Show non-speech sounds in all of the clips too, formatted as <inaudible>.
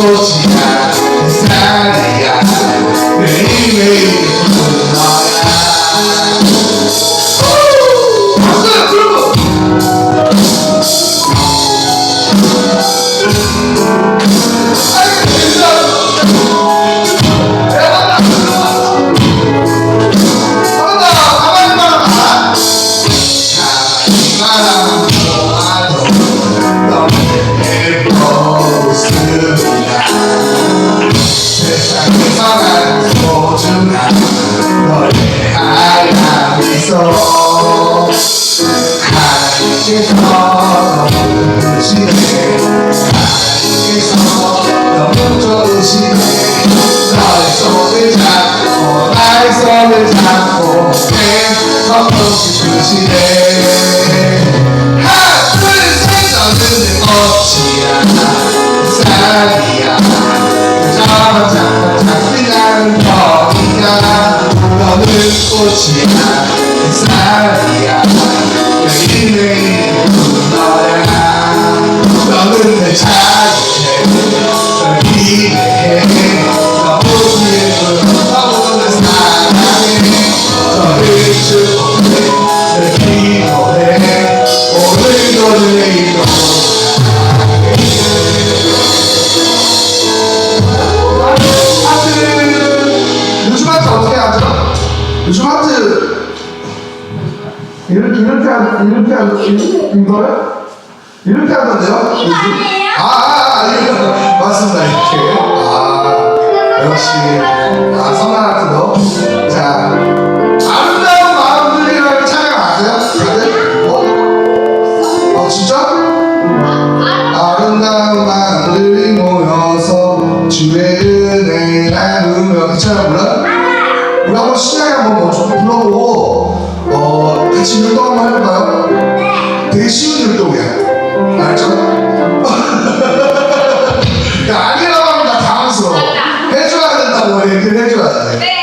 sorte. 이렇게 하던데요? 이거 아니에요? 아, 아, 아 이거 맞습니다. 이렇게. 아, 역시. 아, 선아한테도. 자, 아름다운 마음들이라는 찬양 아세요? 다들? 어? 어, 진짜? 아름다운 마음들이 모여서 주의 은혜 나누며 이 찬양 몰라요? 우리 한번 신나게 한번 뭐 좀 불러보고 어, 같이 율동 한번 해볼까요? 네. 되게 쉬운 율동이야. 알죠? 아니라고 하면 나 당황스러워. 해줘야 된다고 예, 얘기를 해줘야 돼. 네.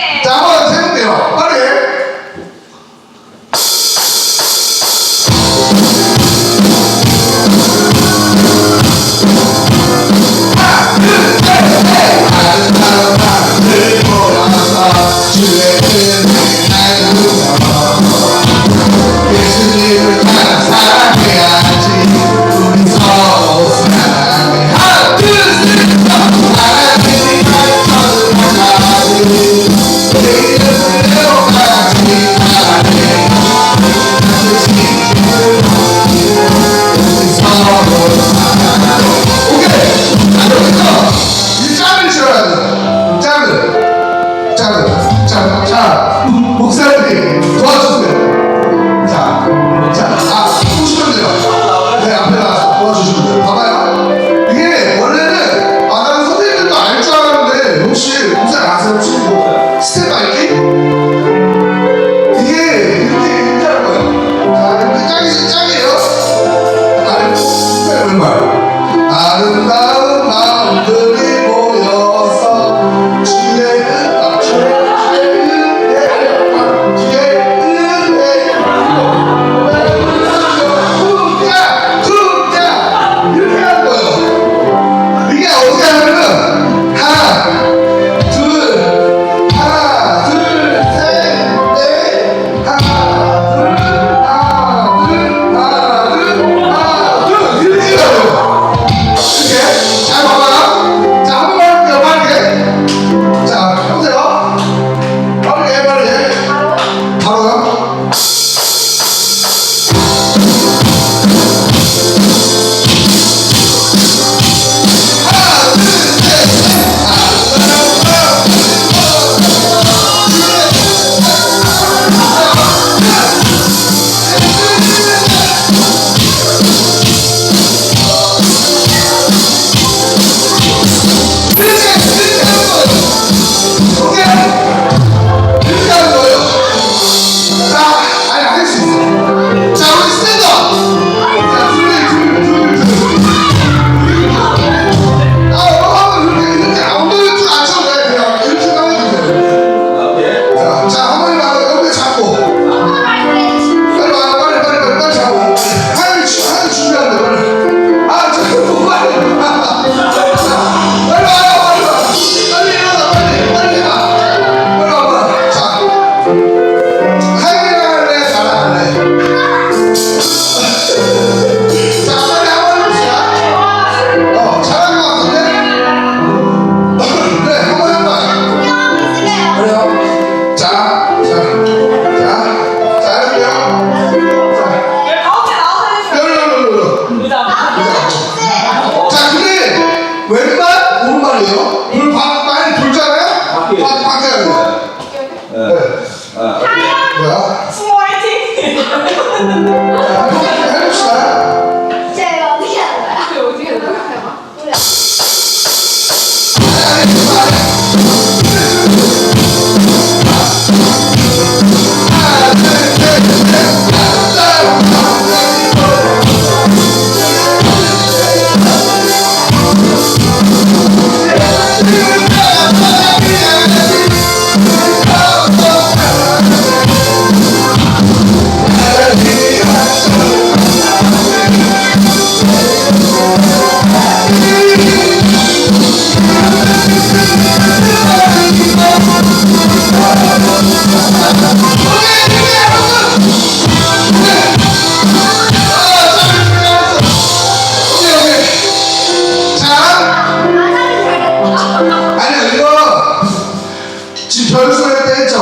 별수할 때 했죠?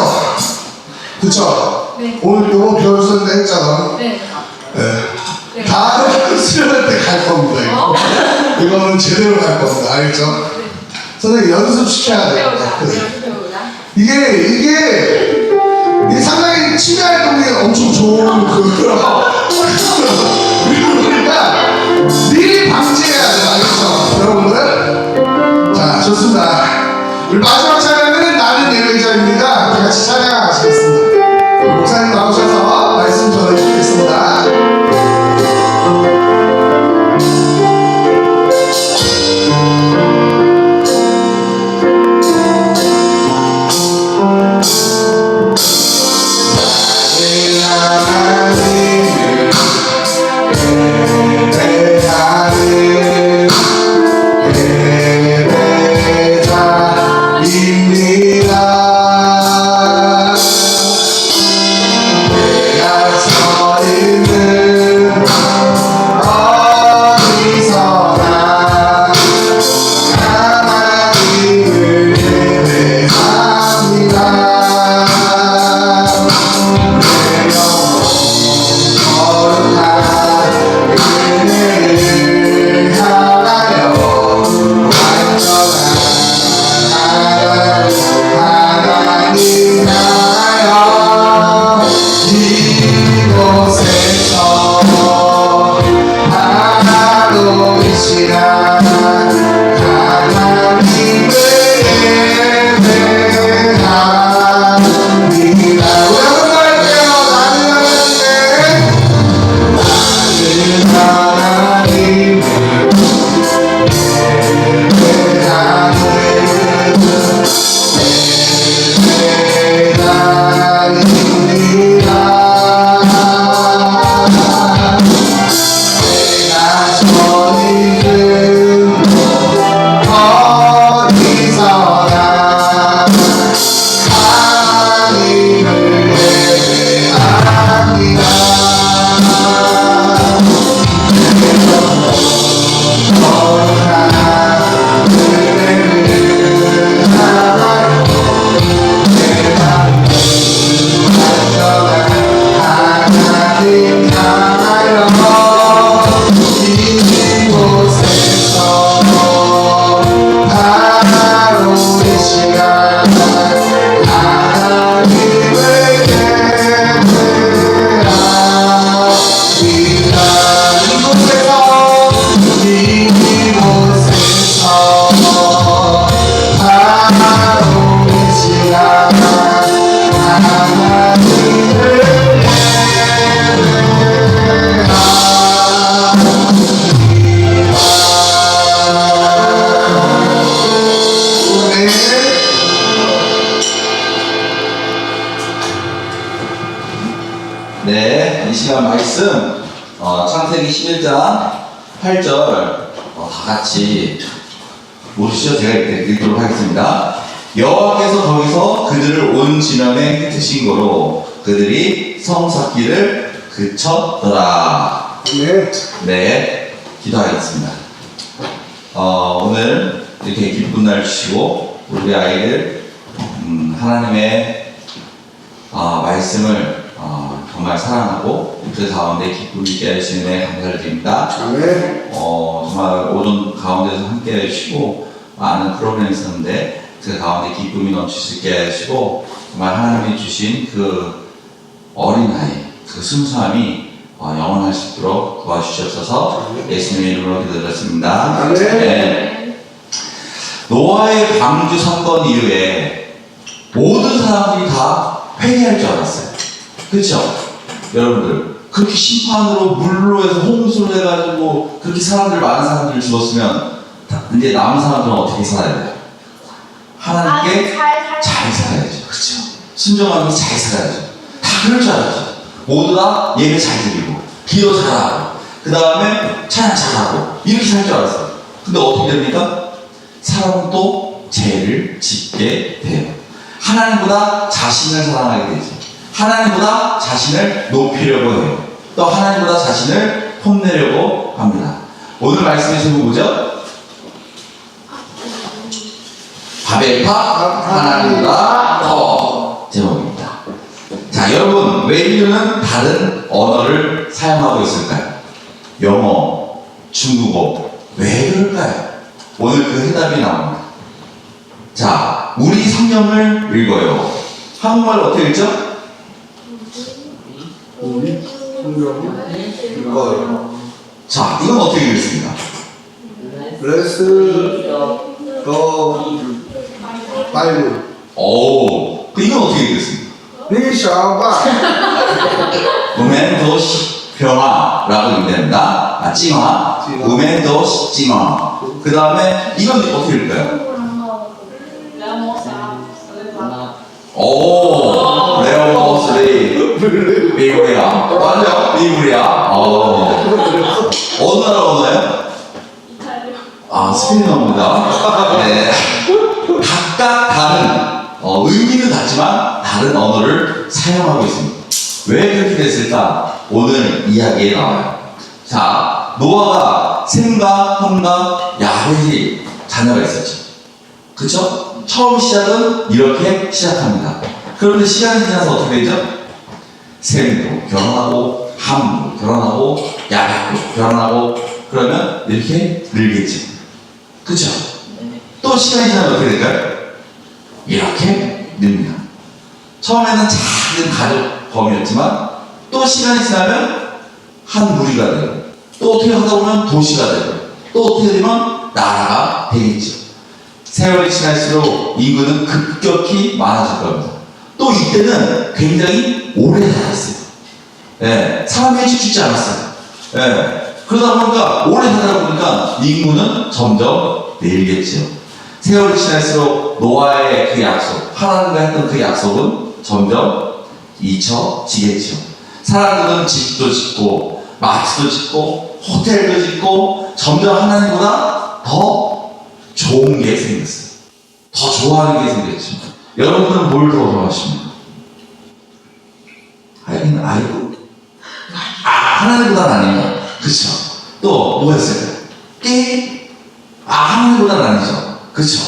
그쵸? 네. 오늘 요거 별수할 때 했잖아. 네. 네. 다른 수련할 때 갈 겁니다. 이거. 어? 이거는 제대로 갈 겁니다. 알겠죠? 네. 선생님 연습시켜야 돼요. 네. 이게, 이게, 이게 상당히 치매 활동이 엄청 좋은 그거라고. 그러니까 미리 방지해야 돼요. 알겠죠? 여러분들? 자, 좋습니다. 우리 마지막 여호와께서 거기서 그들을 온 지면에 흩으신 거로 그들이 성삭기를 그쳤더라. 네. 네, 기도하겠습니다. 어, 오늘 이렇게 기쁜 날 주시고 우리 아이들 음, 하나님의 아, 말씀을 어, 정말 사랑하고 그 가운데 기쁨 있게 하시는 데 감사를 드립니다. 네. 어, 정말 오전 가운데서 함께 해주시고 많은 프로그램이 있었는데 그 가운데 기쁨이 넘칠 수 있게 해주시고 정말 하나님이 주신 그 어린아이 그 순수함이 어, 영원할 수 있도록 도와주시옵소서 예수님의 이름으로 기도드렸습니다. 네. 노아의 방주 사건 이후에 모든 사람들이 다 회개할 줄 알았어요. 그렇죠? 여러분들 그렇게 심판으로 물로 해서 홍수를 해가지고 그렇게 사람들 많은 사람들이 죽었으면 다- 이제 남은 사람들은 어떻게 살아야 돼요? 하나님께 잘 살아야죠. 그렇죠? 순종하면서 잘 살아야죠. 다 그럴 줄 알았죠. 모두 다 예배 잘 드리고 기도 잘하고 그 다음에 찬양 잘하고 이렇게 살 줄 알았어요. 근데 어떻게 됩니까? 사람은 또 죄를 짓게 돼요. 하나님보다 자신을 사랑하게 되죠. 하나님보다 자신을 높이려고 해요. 또 하나님보다 자신을 뽐내려고 합니다. 오늘 말씀의 제목은 뭐죠? 바벨탑 하나님보다 더 제목입니다. 자, 여러분 왜 인류는 다른 언어를 사용하고 있을까요? 영어, 중국어. 왜 그럴까요? 오늘 그 해답이 나옵니다. 자, 우리 성경을 읽어요. 한국말 어떻게 읽죠? 우리 성경을 읽어요. 자, 이건 어떻게 읽겠습니까? 레스 더 바이블 오, 그 이건 어떻게 읽겠습니까? 리샤바 우멘도시 평화라고 읽는다. 아, 찡화. 찡화. 우멘도시 찡화. 그 다음에 이건 어떻게 읽을까요? 오, 레오모스리 미국이야. 맞아요, 미국이야. 어, 어느 나라 언어예요? 아, 스페인어입니다. 네. 다른, 어, 의미는 같지만 다른 언어를 사용하고 있습니다. 왜 그렇게 됐을까? 오늘 이야기에 나와요. 자, 노아가 셈과 함과 야벳이 자녀가 있었죠. 그쵸? 처음 시작은 이렇게 시작합니다. 그런데 시간이 지나서 어떻게 되죠? 셈도 결혼하고, 함도 결혼하고, 야벳도 결혼하고, 그러면 이렇게 늘겠죠. 그쵸? 또 시간이 지나면 어떻게 될까요? 이렇게 늡니다. 처음에는 작은 가족 범위였지만 또 시간이 지나면 한 무리가 되고 또 어떻게 하다 보면 도시가 되고 또 어떻게 되면 나라가 되겠죠. 세월이 지날수록 인구는 급격히 많아질 겁니다. 또 이때는 굉장히 오래 살았어요. 예, 사람이 일찍 죽지 않았어요. 예, 그러다 보니까 오래 살다 보니까 인구는 점점 늘겠죠. 세월이 지날수록 노아의 그 약속, 하나님과 했던 그 약속은 점점 잊혀지겠죠. 사람들은 집도 짓고, 마트도 짓고, 호텔도 짓고, 점점 하나님보다 더 좋은 게 생겼어요. 더 좋아하는 게 생겼죠. 여러분들은 뭘 더 좋아하십니까? 하긴, 아이고. 아, 하나님보다는 아니에요. 그쵸? 또, 있을까요? 게임? 아, 하나님보다는 아니죠. 그쵸?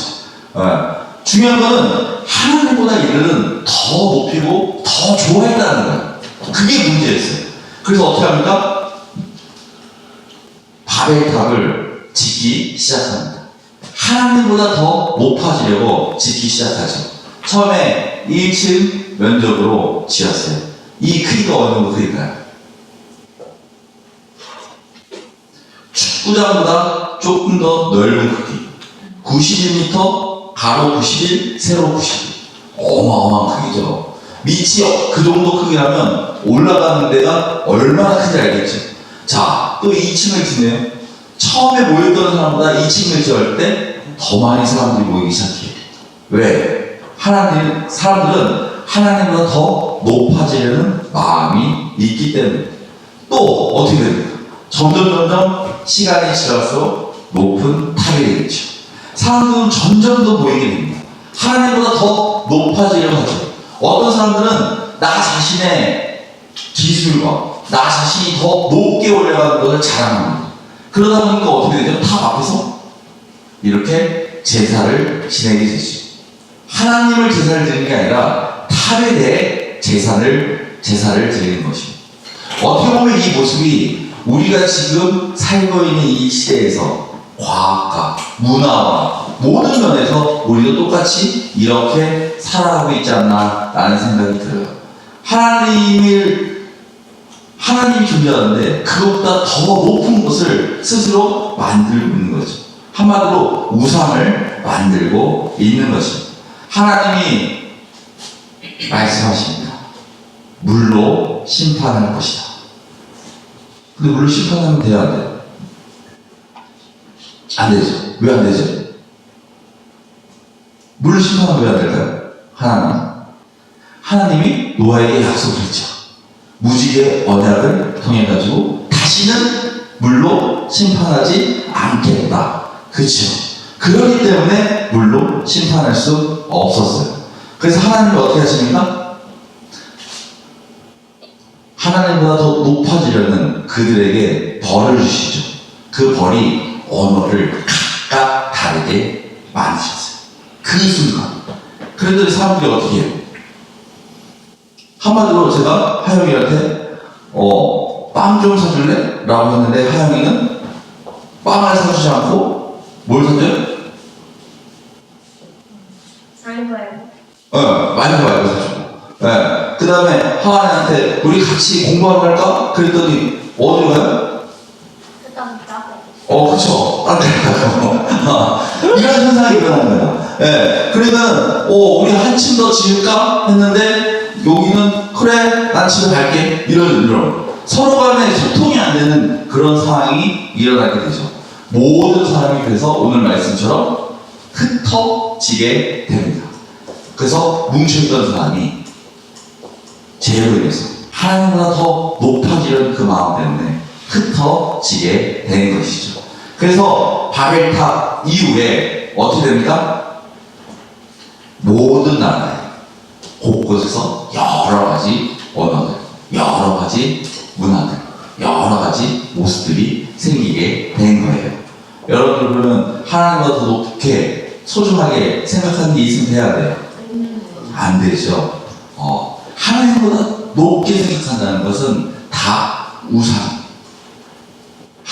어, 중요한 거는 하나님보다 이들은 더 높이고 더 좋아했다는 거예요. 그게 문제였어요. 그래서 어떻게 합니까? 바벨 탑을 짓기 시작합니다. 하나님보다 더 높아지려고 짓기 시작하죠. 처음에 1층 면적으로 지었어요. 이 크기가 어느 정도 크기인가요? 축구장보다 조금 더 넓은 크기. 91m, 가로 91, 세로 91. 어마어마한 크기죠. 밑이 그 정도 크기라면 올라가는 데가 얼마나 큰지 알겠죠. 자, 또 2층을 짓네요. 처음에 모였던 사람보다 2층을 지을 때 더 많은 사람들이 모이기 시작해요. 왜? 하나님, 사람들은 하나님보다 더 높아지려는 마음이 있기 때문에. 또 어떻게 됩니까? 점점 점점 시간이 지날수록 높은 탑이 되겠죠. 사람들은 점점 더 보이게 됩니다. 하나님보다 더 높아지려고 하죠. 어떤 사람들은 나 자신의 기술과 나 자신이 더 높게 올라가는 것을 자랑합니다. 그러다 보니까 어떻게 되죠? 탑 앞에서 이렇게 제사를 지내게 되죠. 하나님을 제사를 드리는 게 아니라 탑에 대해 제사를 제사를 드리는 것입니다. 어떻게 보면 이 모습이 우리가 지금 살고 있는 이 시대에서 과학과 문화와 모든 면에서 우리도 똑같이 이렇게 살아가고 있지 않나라는 생각이 들어요. 하나님을 하나님이 존재하는데 그것보다 더 높은 것을 스스로 만들고 있는 거죠. 한마디로 우상을 만들고 있는 것입니다. 하나님이 말씀하십니다. 물로 심판할 것이다. 근데 물로 심판하면 돼야 안 돼요? 안 되죠. 왜 안 되죠? 물로 심판하면 왜안 될까요? 하나님. 하나님이 노아에게 약속을 했죠. 무지개 언약을 통해 가지고 다시는 물로 심판하지 않겠다. 그렇죠. 그렇기 때문에 물로 심판할 수 없었어요. 그래서 하나님이 어떻게 하십니까? 하나님보다 더 높아지려는 그들에게 벌을 주시죠. 그 벌이 언어를 각각 다르게 만드셨어요. 그 순간. 그런데 사람들이 어떻게 해요? 한마디로 제가 하영이한테 어 빵 좀 사줄래? 라고 했는데 하영이는 빵을 사주지 않고 뭘 사줘요? 알바요. 어, 많이 말고 사주고. 예. 그 다음에 하은이한테 우리 같이 공부하러 갈까? 그랬더니 어디로 가요? 어. 딴데 가요. 이런 현상이 일어나는 거야. 예. 그러면, 어, 우리 한층 더 지을까? 했는데, 여기는, 그래, 난 집에 갈게. 이런, 이런. 서로 간에 소통이 안 되는 그런 상황이 일어나게 되죠. 모든 사람이 그래서 오늘 말씀처럼 흩어지게 됩니다. 그래서 뭉쳐있던 사람이 죄로 인해서 하나님보다 더 높아지는 그 마음 때문에 흩어지게 되는 것이죠. 그래서 바벨탑 이후에 어떻게 됩니까? 모든 나라에 곳곳에서 여러 가지 언어들, 여러 가지 문화들, 여러 가지 모습들이 생기게 된 거예요. 여러분들 그러면 하나님보다 더 높게 소중하게 생각하는 게 있으면 돼야 돼요. 안 되죠. 어, 하나님보다 높게 생각한다는 것은 다 우상.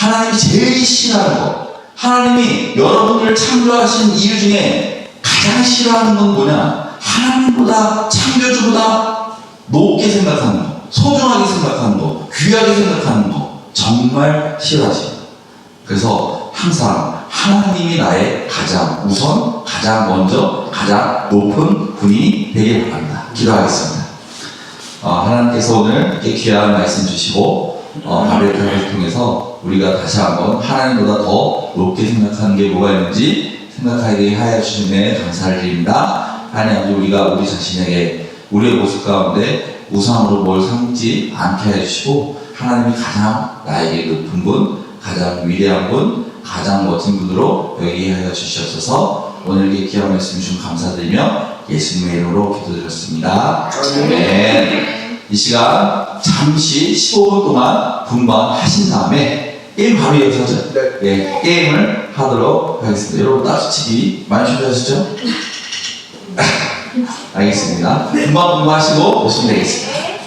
하나님이 제일 싫어하는 것. 하나님이 여러분들을 창조하신 이유 중에 가장 싫어하는 건 뭐냐? 하나님보다 창조주보다 높게 생각하는 것, 소중하게 생각하는 것, 귀하게 생각하는 것, 정말 싫어하십니다. 그래서 항상 하나님이 나의 가장 우선, 가장 먼저, 가장 높은 분이 되길 바랍니다. 기도하겠습니다. 어, 하나님께서 오늘 이렇게 귀한 말씀 주시고 어, 바벨탑을 통해서 우리가 다시 한번 하나님보다 더 높게 생각하는 게 뭐가 있는지 생각하게 하여 주심에 감사를 드립니다. 하나님 아버지 우리가 우리 자신에게 우리의 모습 가운데 우상으로 뭘 삼지 않게 해주시고 하나님이 가장 나에게 높은 분, 가장 위대한 분, 가장 멋진 분으로 여기게 하여 주시옵소서 오늘 이렇게 귀한 말씀 주신 감사드리며 예수님의 이름으로 기도드렸습니다. 아멘. 이 시간 잠시 15분 동안 분반하신 다음에 게임 바로 이어서죠. 네. 예, 게임을 하도록 하겠습니다. 여러분 따뜻치기 많이 준비하셨죠? <laughs> 알겠습니다. 분반 분반하시고 오시면 되겠습니다. 네.